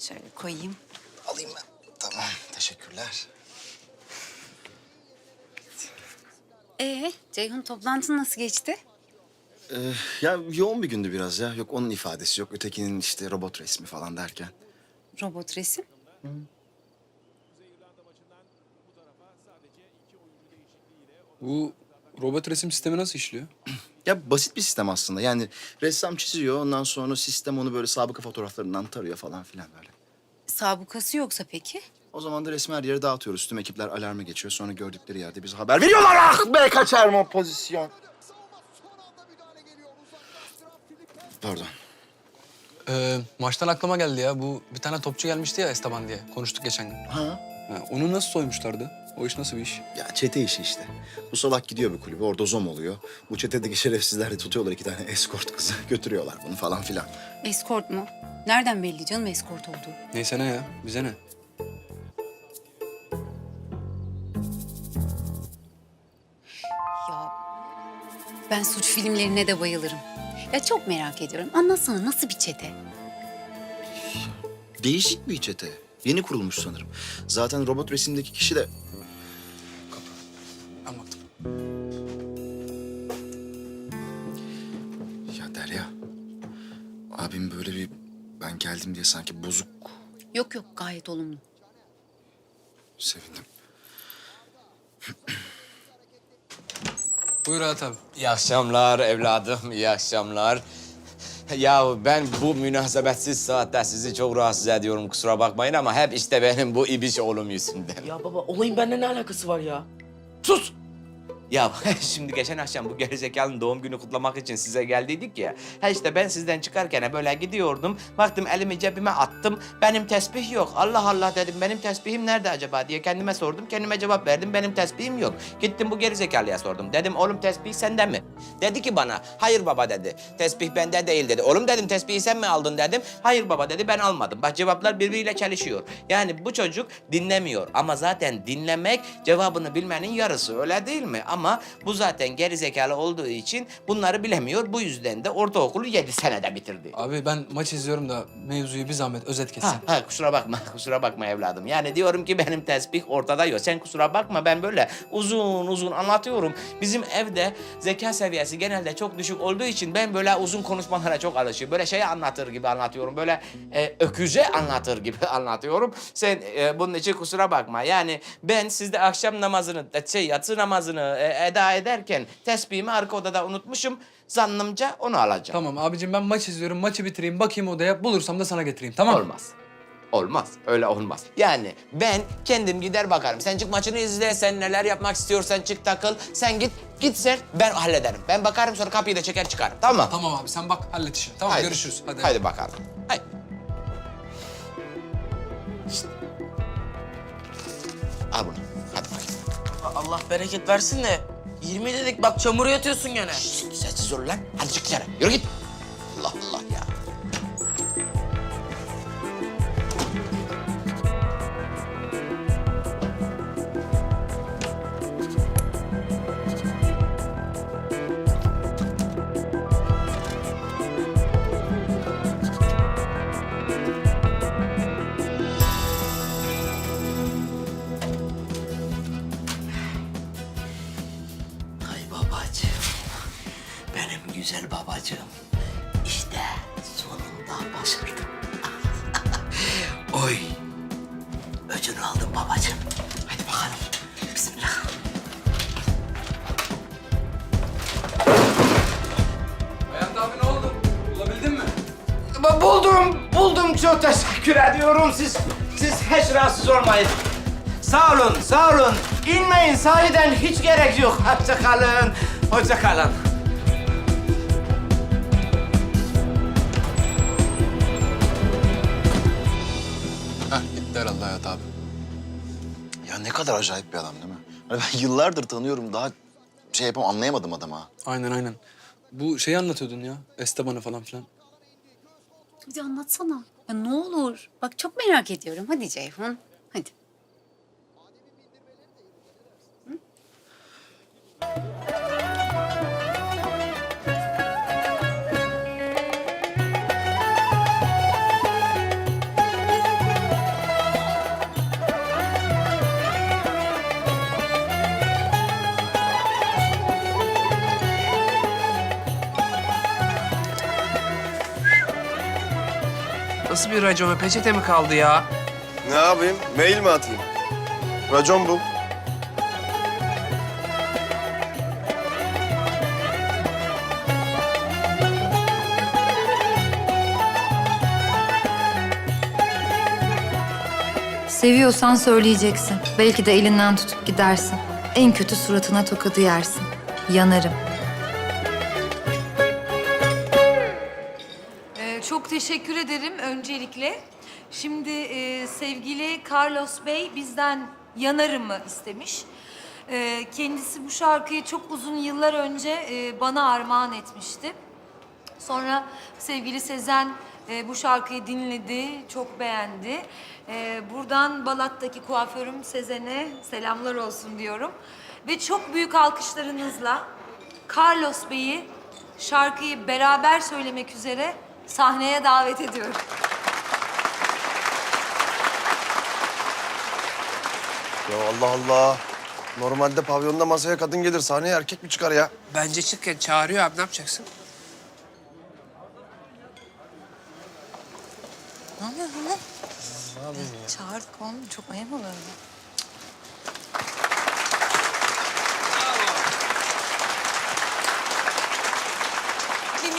Şöyle koyayım. Alayım ben. Tamam, teşekkürler. Ee, Ceyhun toplantın nasıl geçti? Ee, ya yoğun bir gündü biraz ya. Yok onun ifadesi yok. Ötekinin işte robot resmi falan derken. Robot resim. Bu robot resim sistemi nasıl işliyor? Ya basit bir sistem aslında. Yani ressam çiziyor. Ondan sonra sistem onu böyle sabıka fotoğraflarından tarıyor falan filan böyle. Sabıkası yoksa peki? O zaman da resmi her yere dağıtıyoruz. Tüm ekipler alarma geçiyor. Sonra gördükleri yerde bize haber veriyorlar. Ah be kaçar mı pozisyon? Pardon. Ee, maçtan aklıma geldi ya. Bu bir tane topçu gelmişti ya Esteban diye. Konuştuk geçen gün. Ha? Ha, onu nasıl soymuşlardı? O iş nasıl bir iş? Ya çete işi işte. Bu salak gidiyor bir kulübe. Orada zom oluyor. Bu çetedeki şerefsizler de tutuyorlar iki tane eskort kızı. Götürüyorlar bunu falan filan. Eskort mu? Nereden belli canım eskort olduğu? Neyse ne ya? Bize ne? Ya ben suç filmlerine de bayılırım. Ya çok merak ediyorum. Anlatsana nasıl bir çete? Değişik bir çete. Yeni kurulmuş sanırım. Zaten robot resimdeki kişi de... Baktım. Ya Derya. Abim böyle bir... Ben geldim diye sanki bozuk. Yok yok gayet olumlu. Sevindim. Buyur abi. İyi akşamlar evladım, iyi akşamlar. Ya ben bu münasebetsiz saatte sizi çok rahatsız ediyorum kusura bakmayın ama hep işte benim bu ibiş oğlum yüzünden. Ya baba olayın benimle ne alakası var ya? Sus! Ya şimdi geçen akşam bu gerizekalının doğum günü kutlamak için size geldiydik ya. Ha işte ben sizden çıkarken böyle gidiyordum. Baktım elimi cebime attım. Benim tesbih yok. Allah Allah dedim benim tesbihim nerede acaba diye kendime sordum. Kendime cevap verdim benim tesbihim yok. Gittim bu gerizekalıya sordum. Dedim oğlum tesbih sende mi? Dedi ki bana hayır baba dedi. Tesbih bende değil dedi. Oğlum dedim tesbihi sen mi aldın dedim. Hayır baba dedi ben almadım. Bak cevaplar birbiriyle çelişiyor. Yani bu çocuk dinlemiyor. Ama zaten dinlemek cevabını bilmenin yarısı öyle değil mi? Ama bu zaten gerizekalı olduğu için bunları bilemiyor. Bu yüzden de ortaokulu yedi senede bitirdi. Abi ben maç izliyorum da mevzuyu bir zahmet özet kesin. Ha, ha, kusura bakma, kusura bakma evladım. Yani diyorum ki benim tesbih ortada yok. Sen kusura bakma ben böyle uzun uzun anlatıyorum. Bizim evde zeka seviyesi genelde çok düşük olduğu için ben böyle uzun konuşmalara çok alışıyorum. Böyle şey anlatır gibi anlatıyorum. Böyle e, öküze anlatır gibi anlatıyorum. Sen e, bunun için kusura bakma. Yani ben sizde akşam namazını, e, şey yatsı namazını e, eda ederken tesbihimi arka odada unutmuşum. Zannımca onu alacağım. Tamam abicim ben maç izliyorum. Maçı bitireyim bakayım odaya. Bulursam da sana getireyim tamam mı? Olmaz. Olmaz. Öyle olmaz. Yani ben kendim gider bakarım. Sen çık maçını izle. Sen neler yapmak istiyorsan çık takıl. Sen git. Git sen. Ben hallederim. Ben bakarım sonra kapıyı da çeker çıkarım. Tamam mı? Tamam abi sen bak hallet işini. Tamam Haydi. görüşürüz. Hadi. Haydi bakalım. Haydi. Allah bereket versin de 20 dedik bak çamura yatıyorsun gene. Şişt, Sessiz ol lan. Hadi çık dışarı. Yürü git. Allah Allah ya. Güzel babacığım. İşte sonunda başardım. Oy. Öcünü aldım babacığım. Hadi bakalım. Bismillah. Hayat abi ne oldu? Bulabildin mi? Bu- Buldum, buldum. Çok teşekkür ediyorum. Siz, siz hiç rahatsız olmayın. Sağ olun, sağ olun. İnmeyin, sahiden hiç gerek yok. Hoşça kalın, hoşça kalın. Ya ne kadar acayip bir adam değil mi? Hani ben yıllardır tanıyorum. Daha şey yapam anlayamadım adamı. ha. Aynen aynen. Bu şeyi anlatıyordun ya. Esteban'ı falan filan. Hadi anlatsana. Ya ne olur. Bak çok merak ediyorum. Hadi Ceyhun. Hadi. Nasıl bir racona peçete mi kaldı ya? Ne yapayım? Mail mi atayım? Racon bul. Seviyorsan söyleyeceksin. Belki de elinden tutup gidersin. En kötü suratına tokadı yersin. Yanarım. Teşekkür ederim öncelikle. Şimdi e, sevgili Carlos Bey bizden yanarımı istemiş. Ee, kendisi bu şarkıyı çok uzun yıllar önce e, bana armağan etmişti. Sonra sevgili Sezen e, bu şarkıyı dinledi, çok beğendi. E, buradan Balat'taki kuaförüm Sezen'e selamlar olsun diyorum. Ve çok büyük alkışlarınızla Carlos Bey'i şarkıyı beraber söylemek üzere sahneye davet ediyorum. Ya Allah Allah. Normalde pavyonda masaya kadın gelir, sahneye erkek mi çıkar ya? Bence çık ya çağırıyor abi ne yapacaksın? Ne oluyor lan? Çağırdık oğlum. Çok ayıp olur.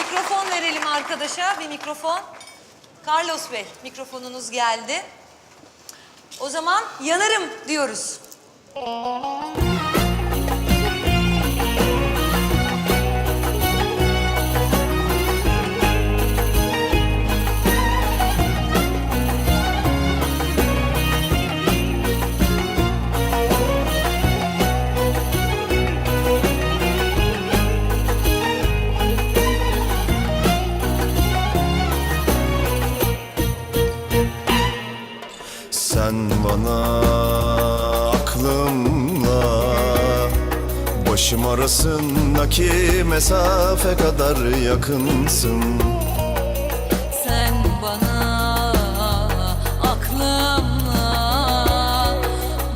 Mikrofon verelim arkadaşa, bir mikrofon. Carlos Bey, mikrofonunuz geldi. O zaman yanarım diyoruz. Arasındaki mesafe kadar yakınsın. Sen bana aklımla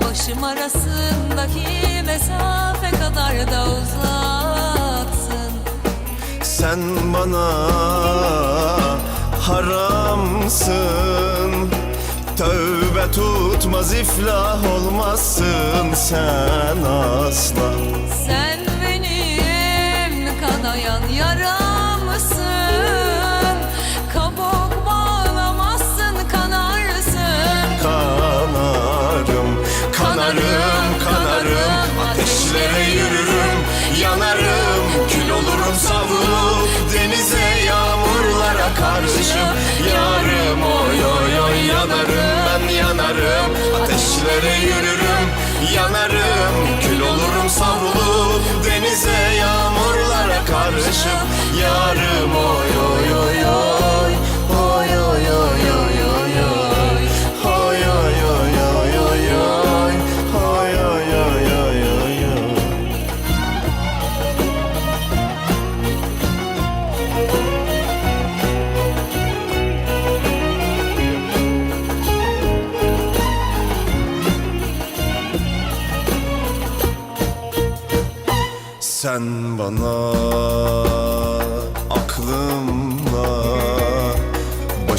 başım arasındaki mesafe kadar da uzaksın. Sen bana haramsın. Tövbe tutmaz iflah olmazsın. Sen asla. Sen kanayan yaramsın. Kabuk bağlamazsın kanarsın. Kanarım, kanarım, kanarım. Ateşlere yürürüm, yanarım. Kül olurum savrulup denize yağmurlara karışıp Yarım. Oy oy oy yanarım ben yanarım. Ateşlere yürürüm, yanarım. Kül olurum savrulup Yarım oy oy oy oy Oy oy oy oy oy oy Oy oy oy oy oy oy Oy oy oy oy oy Sen bana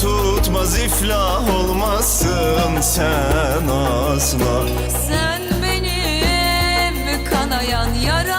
tutmaz iflah olmazsın sen asla Sen benim kanayan yaramsın.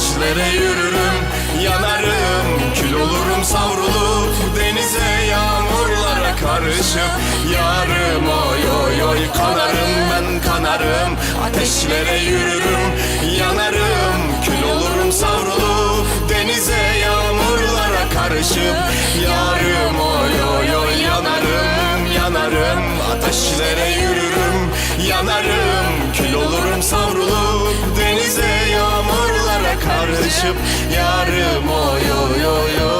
ateşlere yürürüm Yanarım. Kül olurum savrulup Denize yağmurlara karışıp Yarım. Oy oy oy kanarım ben kanarım. Ateşlere yürürüm yanarım. Kül olurum savrulup Denize yağmurlara karışıp Yarım. Oy oy oy yanarım yanarım. Ateşlere yürürüm yanarım. Kül olurum savrulup karışıp Yarım oy oy oy Oy